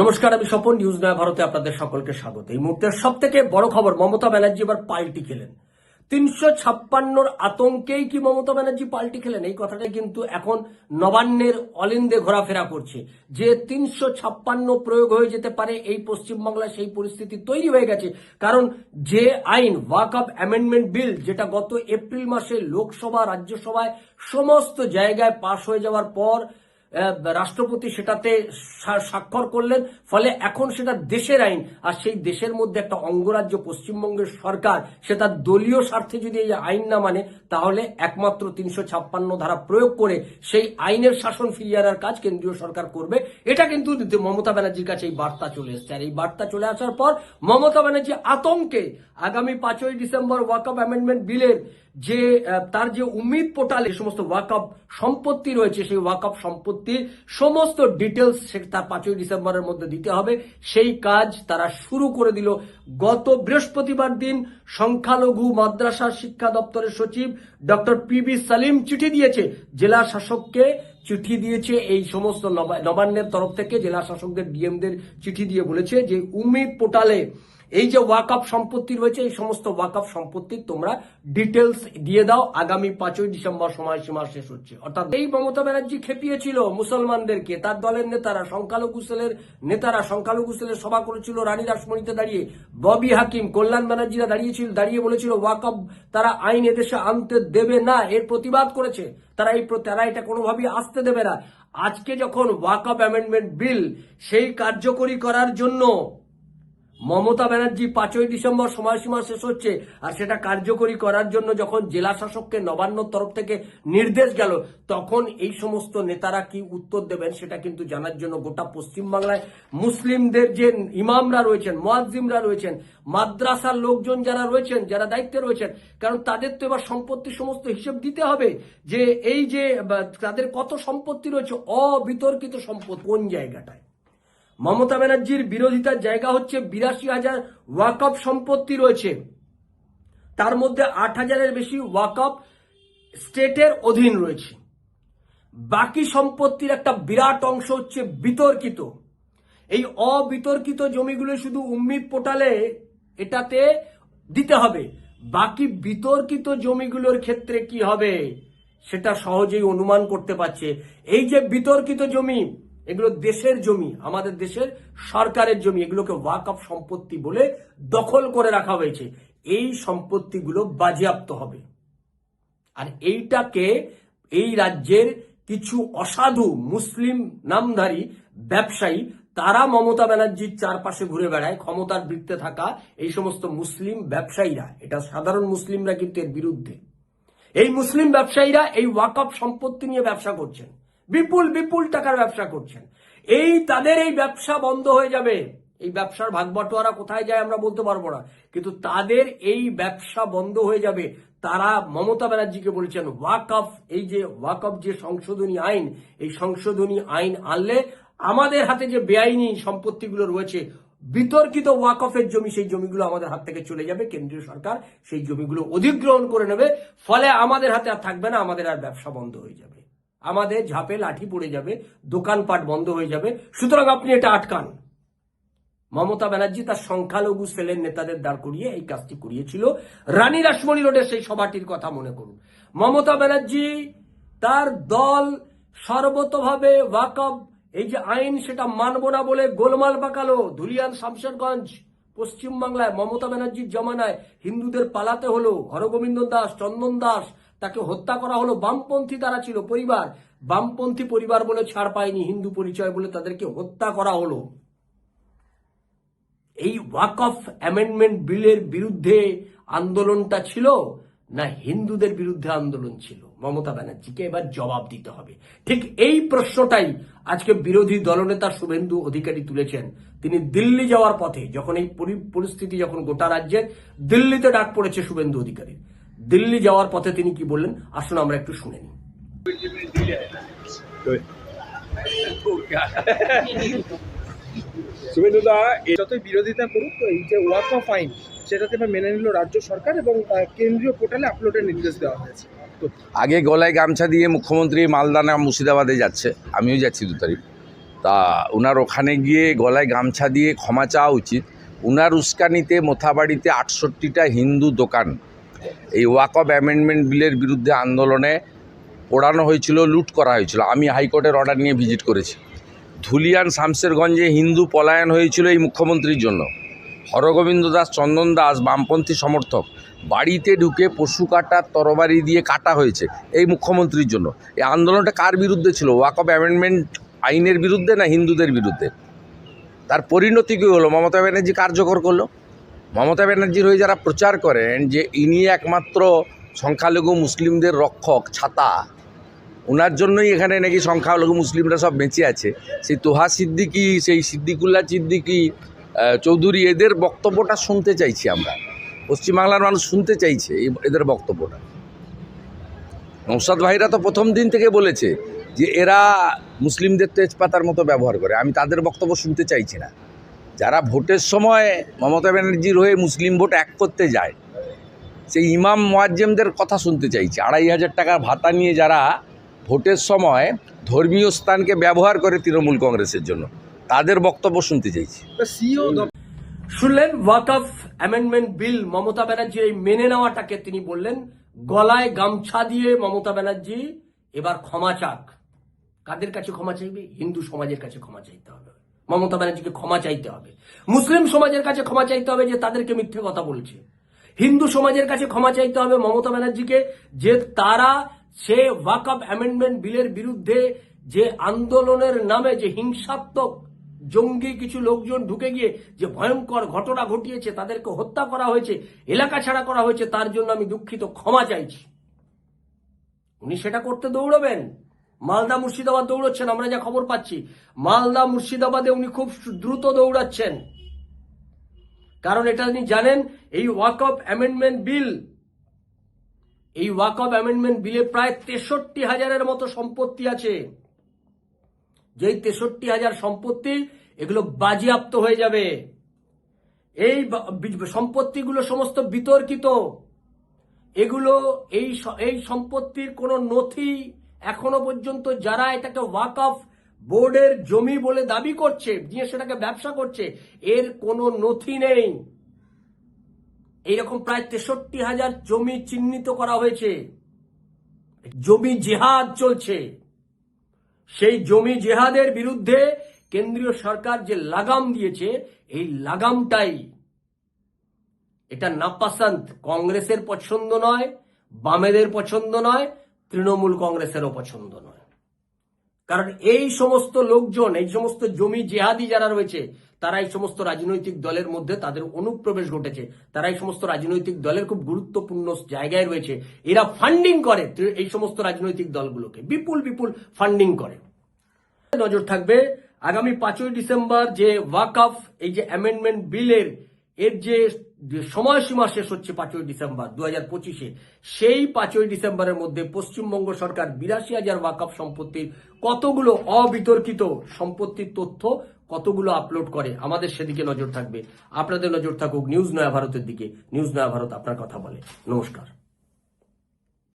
নমস্কার, আমি স্বপন নিউজ নয় ভারতে আপনাদের সকলকে স্বাগত। এই মুহূর্তের সব থেকে বড় খবর, মমতা ব্যানার্জি এবার পাল্টি খেলেন। তিনশো ছাপ্পান্নর আতঙ্কেই কি মমতা ব্যানার্জি পাল্টি খেলেন? এই কথাটা কিন্তু এখন নবান্নের অলিন্দে ঘোরাফেরা করছে। যে তিনশো ছাপ্পান্ন প্রয়োগ হয়ে যেতে পারে, এই পশ্চিমবাংলায় সেই পরিস্থিতি তৈরি হয়ে গেছে। কারণ যে আইন, ওয়াক আপ অ্যামেন্ডমেন্ট বিল, যেটা গত এপ্রিল মাসে লোকসভা, রাজ্যসভায় সমস্ত জায়গায় পাশ হয়ে যাওয়ার পর রাষ্ট্রপতি সেটাতে স্বাক্ষর করলেন, ফলে এখন সেটা দেশের আইন। আর সেই দেশের মধ্যে একটা অঙ্গরাজ্য, পশ্চিমবঙ্গের সরকার, সেটা দলীয় স্বার্থে যদি এই আইন না মানে তাহলে একমাত্র তিনশো ছাপ্পান্ন ধারা প্রয়োগ করে সেই আইনের শাসন ফিরিয়ে আনার কাজ কেন্দ্রীয় সরকার করবে। এটা কিন্তু মমতা ব্যানার্জির কাছে এই বার্তা চলে এসছে। আর এই বার্তা চলে আসার পর মমতা ব্যানার্জি আতঙ্কে আগামী পাঁচই ডিসেম্বর ওয়াকআপ অ্যামেন্ডমেন্ট বিলের যে তার যে উমিদ পোর্টালে সমস্ত ওয়াকআপ সম্পত্তি রয়েছে, সেই ওয়াকআপ সম্পত্তির সমস্ত ডিটেলস তার পাঁচই ডিসেম্বরের মধ্যে দিতে হবে। সেই কাজ তারা শুরু করে দিল গত বৃহস্পতিবার দিন। সংখ্যালঘু মাদ্রাসা শিক্ষা দপ্তরের সচিব ডক্টর পি বি সালিম চিঠি দিয়েছে। জেলা শাসককে চিঠি দিয়েছে এই সমস্ত নবা- নবান্নের তরফ থেকে। জেলা শাসকদের ডিএমদের চিঠি দিয়ে বলেছে যে উমিদ পোর্টালে এই যে ওয়াকআপ সম্পত্তি রয়েছে, এই সমস্ত ওয়াকআপ সম্পত্তি তোমরা ডিটেলস দিয়ে দাও, আগামী পাঁচই ডিসেম্বর সময়সীমা শেষ হচ্ছে। অর্থাৎ এই মমতা ব্যানার্জি খেপিয়েছিল মুসলমানদেরকে, তার দলের নেতারা, সংখ্যালঘু সেলের নেতারা, সংখ্যালঘু সেলের সভা করেছিল রানী রাসমণিতে দাঁড়িয়ে। ববি হাকিম, কল্যাণ ব্যানার্জিরা দাঁড়িয়েছিল দাঁড়িয়ে বলেছিল, ওয়াকআপ তারা আইন এদেশে আনতে দেবে না, এর প্রতিবাদ করেছে। তারা এই তারা এটা কোনোভাবেই আসতে দেবে না। আজকে যখন ওয়াকআপ অ্যামেন্ডমেন্ট বিল সেই কার্যকরী করার জন্য মমতা ব্যানার্জি পাঁচই ডিসেম্বর সময়সীমা শেষ হচ্ছে আর সেটা কার্যকরী করার জন্য যখন জেলা শাসককে নবান্ন তরফ থেকে নির্দেশ গেল, তখন এই সমস্ত নেতারা কি উত্তর দেবেন সেটা কিন্তু জানার জন্য গোটা পশ্চিমবাংলায় মুসলিমদের যে ইমামরা রয়েছেন, মোয়াজ্জিমরা রয়েছেন, মাদ্রাসার লোকজন যারা রয়েছেন, যারা দায়িত্বে রয়েছেন, কারণ তাদের তো এবার সম্পত্তি সমস্ত হিসেব দিতে হবে যে এই যে তাদের কত সম্পত্তি রয়েছে, অবিতর্কিত সম্পদ কোন জায়গাটায়? মমতা ব্যানার্জির বিরোধিতার জায়গা হচ্ছে বিরাশি হাজার ওয়াকআপ সম্পত্তি রয়েছে। তার মধ্যে আট হাজারের বেশি ওয়াকআপ স্টেটের অধীন রয়েছে। বাকি সম্পত্তির একটা বিরাট অংশ হচ্ছে বিতর্কিত। এই অবিতর্কিত জমিগুলো শুধু উম্মিদ পোর্টালে এটাতে দিতে হবে। বাকি বিতর্কিত জমিগুলোর ক্ষেত্রে কি হবে, সেটা সহজেই অনুমান করতে পারছে। এই যে বিতর্কিত জমি এগুলো দেশের জমি, আমাদের দেশের সরকারের জমি, এগুলোকে ওয়াকআপ সম্পত্তি বলে দখল করে রাখা হয়েছে। এই সম্পত্তিগুলো বাজেয়াপ্ত হবে। আর এইটাকে এই রাজ্যের কিছু অসাধু মুসলিম নামধারী ব্যবসায়ী, তারা মমতা ব্যানার্জির চারপাশে ঘুরে বেড়ায়, ক্ষমতার বৃত্তে থাকা এই সমস্ত মুসলিম ব্যবসায়ীরা। এটা সাধারণ মুসলিমরা কিন্তু এর বিরুদ্ধে। এই মুসলিম ব্যবসায়ীরা এই ওয়াকআপ সম্পত্তি নিয়ে ব্যবসা করছেন। বিপুল বিপুল টাকার ব্যবসা করছেন। এই তাদের এই ব্যবসা বন্ধ হয়ে যাবে। এই ব্যবসার ভাগবটোয়ারা কোথায় যায় আমরা বলতে পারব না। কিন্তু তাদের এই ব্যবসা বন্ধ হয়ে যাবে। তারা মমতা ব্যানার্জিকে বলেছেন ওয়াকআপ এই যে ওয়াকআপ যে সংশোধনী আইন, এই সংশোধনী আইন আনলে আমাদের হাতে যে বেআইনি সম্পত্তিগুলো রয়েছে, বিতর্কিত ওয়াকফের জমি, সেই জমিগুলো আমাদের হাত থেকে চলে যাবে। কেন্দ্রীয় সরকার সেই জমিগুলো অধিগ্রহণ করে নেবে। ফলে আমাদের হাতে আর থাকবে না, আমাদের আর ব্যবসা বন্ধ হয়ে যাবে। আমাদের ঝাপে লাঠি পড়ে যাবে, দোকানপাট বন্ধ হয়ে যাবে। সুতরাং আপনি এটা আটকান। মমতা ব্যানার্জি তার সংখ্যালঘু সেলের নেতাদের দাঁড় করিয়ে এই কাজটি করিয়েছিল। রানী রাসমণি রোডের সেই সভাটির কথা মনে করুন। মমতা ব্যানার্জি তার দল সর্বতভাবে ওয়াকব। এই যে আইন, সেটা মানব না বলে গোলমাল পাকালো। ধুলিয়ান শামশেরগঞ্জ, পশ্চিমবাংলায় মমতা ব্যানার্জির জমানায় হিন্দুদের পালাতে হলো। হরগোবিন্দ দাস, চন্দন দাস তাকে হত্যা করা হলো বামপন্থী তারা ছিল পরিবার। বামপন্থী পরিবার বলে ছাড় পায়নি, হিন্দু পরিচয় বলে তাদেরকে হত্যা করা হলো। এই ওয়াকফ অ্যামেন্ডমেন্ট বিলের বিরুদ্ধে আন্দোলনটা ছিল না হিন্দুদের বিরুদ্ধে আন্দোলন ছিল? মমতা ব্যানার্জিকে এবার জবাব দিতে হবে। ঠিক এই প্রশ্নটাই আজকে বিরোধী দলনেতা শুভেন্দু অধিকারী তুলেছেন। তিনি দিল্লি যাওয়ার পথে, যখন এই পরি- পরিস্থিতি যখন গোটা রাজ্যের, দিল্লিতে ডাক পড়েছে শুভেন্দু অধিকারী দিল্লি যাওয়ার পথে তিনি কি বললেন? আসুন আমরা একটু শুনে নিই। শুভেন্দুদা যতই বিরোধিতা করুক এই যে ওয়াক অফ আইন সেটাতে মেনে নিল রাজ্য সরকার এবং কেন্দ্রীয় পোর্টালে আপলোডের নির্দেশ দেওয়া হয়েছে। তো আগে গলায় গামছা দিয়ে মুখ্যমন্ত্রী মালদানা মুর্শিদাবাদে যাচ্ছে। আমিও যাচ্ছি দু তারিখ। তা ওনার ওখানে গিয়ে গলায় গামছা দিয়ে ক্ষমা চাওয়া উচিত। উনার উস্কানিতে মোথাবাড়িতে আটষট্টিটা হিন্দু দোকান এই ওয়াকব অ্যামেন্ডমেন্ট বিলের বিরুদ্ধে আন্দোলনে পোড়ানো হয়েছিল, লুট করা হয়েছিল। আমি হাইকোর্টের অর্ডার নিয়ে ভিজিট করেছি। ধুলিয়ান শামসেরগঞ্জে হিন্দু পলায়ন হয়েছিল এই মুখ্যমন্ত্রীর জন্য। হরগোবিন্দ দাস, চন্দন দাস, বামপন্থী সমর্থক, বাড়িতে ঢুকে পশু কাটার তরবারি দিয়ে কাটা হয়েছে এই মুখ্যমন্ত্রীর জন্য। এই আন্দোলনটা কার বিরুদ্ধে ছিল? ওয়াকব অ্যামেন্ডমেন্ট আইনের বিরুদ্ধে না হিন্দুদের বিরুদ্ধে? তার পরিণতি কী হলো? মমতা ব্যানার্জি কার্যকর করল? মমতা ব্যানার্জির হয়ে যারা প্রচার করেন, যে ইনি একমাত্র সংখ্যালঘু মুসলিমদের রক্ষক, ছাতা ওনার জন্যই এখানে নাকি সংখ্যালঘু মুসলিমরা সব বেঁচে আছে। সেই তোহা সিদ্দিকি, সেই সিদ্দিকুল্লাহ সিদ্দিকি চৌধুরী, এদের বক্তব্যটা শুনতে চাইছি আমরা। পশ্চিমবাংলার মানুষ শুনতে চাইছে এদের বক্তব্যটা। নৌসাদ ভাইরা তো প্রথম দিন থেকে বলেছে যে এরা মুসলিমদের তেজপাতার মতো ব্যবহার করে। আমি তাদের বক্তব্য শুনতে চাইছি না। যারা ভোটের সময় মমতা ব্যানার্জির হয়ে মুসলিম ভোট এক করতে যায় সেই ইমাম মোয়াজ্জেমদের কথা শুনতে চাইছি। আড়াই হাজার টাকার ভাতা নিয়ে যারা ভোটের সময় ধর্মীয় স্থানকে ব্যবহার করে তৃণমূল কংগ্রেসের জন্য তাদের বক্তব্য শুনতে চাইছি। সিও শুনলেন ওয়াকফ অ্যামেন্ডমেন্ট বিল মমতা ব্যানার্জির এই মেনে নেওয়াটাকে তিনি বললেন গলায় গামছা দিয়ে মমতা ব্যানার্জি এবার ক্ষমা চাক। কাদের কাছে ক্ষমা চাইবে? হিন্দু সমাজের কাছে ক্ষমা চাইতে হবে। মমতা ব্যানার্জিকে ক্ষমা চাইতে হবে। মুসলিম সমাজের কাছে ক্ষমা চাইতে হবে যে তাদেরকে মিথ্যে কথা বলছে। হিন্দু সমাজের কাছে ক্ষমা চাইতে হবে মমতা ব্যানার্জিকে যে তারা সে ওয়াকফ অ্যামেন্ডমেন্ট বিলের বিরুদ্ধে যে আন্দোলনের নামে যে হিংসাত্মক জঙ্গি কিছু লোকজন ঢুকে গিয়ে যে ভয়ঙ্কর ঘটনা ঘটিয়েছে, তাদেরকে হত্যা করা হয়েছে, এলাকা ছাড়া করা হয়েছে, তার জন্য আমি দুঃখিত, ক্ষমা চাইছি। উনি সেটা করতে দৌড়বেন। মালদা মুর্শিদাবাদ দৌড়চ্ছেন, আমরা যা খবর পাচ্ছি। মালদা মুর্শিদাবাদে উনি খুব দ্রুত দৌড়াচ্ছেন। কারণ এটা তিনি জানেন, এই ওয়াকফ অ্যামেন্ডমেন্ট বিল, এই ওয়াক অফ অ্যামেন্ডমেন্ট বিলে প্রায় তেষট্টি হাজারের মতো সম্পত্তি আছে। যেই তেষট্টি হাজার সম্পত্তি, এগুলো বাজেয়াপ্ত হয়ে যাবে। এই সম্পত্তিগুলো সমস্ত বিতর্কিত। এগুলো, এই এই সম্পত্তির কোনো নথি এখনও পর্যন্ত যারা এটাকে ওয়াকফ বোর্ডের জমি বলে দাবি করছে, দিয়ে সেটাকে ব্যবসা করছে, এর কোনো নথি নেই। এইরকম প্রায় তেষট্টি হাজার জমি চিহ্নিত করা হয়েছে। জমি জেহাদ চলছে। সেই জমি জেহাদের বিরুদ্ধে কেন্দ্রীয় সরকার যে লাগাম দিয়েছে, এই লাগামটাই। এটা নাপাসান্ত, কংগ্রেসের পছন্দ নয়, বামেদের পছন্দ নয় তৃণমূল কংগ্রেসেরও পছন্দ নয়। কারণ এই সমস্ত লোকজন, এই সমস্ত জমি জেহাদি যারা রয়েছে, তারা এই সমস্ত রাজনৈতিক দলের মধ্যে তাদের অনুপ্রবেশ ঘটেছে। তারা এই সমস্ত রাজনৈতিক দলের খুব গুরুত্বপূর্ণ জায়গায় রয়েছে। এরা ফান্ডিং করে এই সমস্ত রাজনৈতিক দলগুলোকে। বিপুল বিপুল ফান্ডিং করে। নজর থাকবে আগামী পাঁচই ডিসেম্বর যে ওয়াকফ, এই যে অ্যামেন্ডমেন্ট বিলের এর যে সময়সীমা শেষ হচ্ছে পাঁচই ডিসেম্বর দু হাজার পঁচিশে, সেই পাঁচই ডিসেম্বরের মধ্যে পশ্চিমবঙ্গ সরকার বিরাশি হাজার ওয়াকফ সম্পত্তির কতগুলো অবিতর্কিত সম্পত্তির তথ্য কতগুলো আপলোড করে? আমাদের সেদিকে নজর থাকবে। আপনাদের নজর থাকুক নিউজ নয়া ভারতের দিকে। নিউজ নয়া ভারত আপনার কথা বলে। নমস্কার।